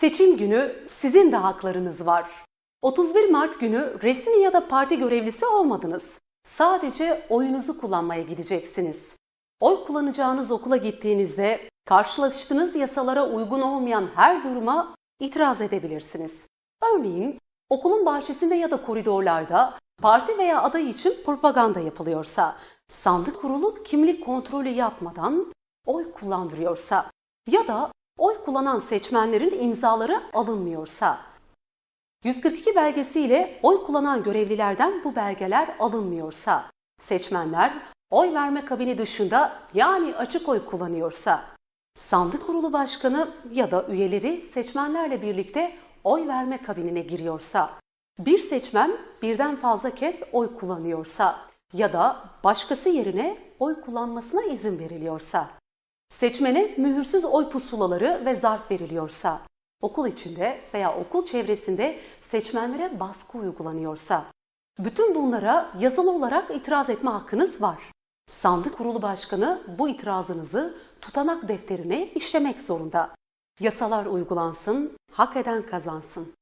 Seçim günü sizin de haklarınız var. 31 Mart günü resmi ya da parti görevlisi olmadınız. Sadece oyunuzu kullanmaya gideceksiniz. Oy kullanacağınız okula gittiğinizde karşılaştığınız yasalara uygun olmayan her duruma itiraz edebilirsiniz. Örneğin okulun bahçesinde ya da koridorlarda parti veya aday için propaganda yapılıyorsa, sandık kurulu kimlik kontrolü yapmadan oy kullandırıyorsa ya da oy kullanan seçmenlerin imzaları alınmıyorsa. 142 belgesiyle oy kullanan görevlilerden bu belgeler alınmıyorsa, seçmenler oy verme kabini dışında yani açık oy kullanıyorsa, sandık kurulu başkanı ya da üyeleri seçmenlerle birlikte oy verme kabinine giriyorsa, bir seçmen birden fazla kez oy kullanıyorsa ya da başkası yerine oy kullanmasına izin veriliyorsa, Seçmene mühürsüz oy pusulaları ve zarf veriliyorsa, okul içinde veya okul çevresinde seçmenlere baskı uygulanıyorsa, bütün bunlara yazılı olarak itiraz etme hakkınız var. Sandık kurulu başkanı bu itirazınızı tutanak defterine işlemek zorunda. Yasalar uygulansın, hak eden kazansın.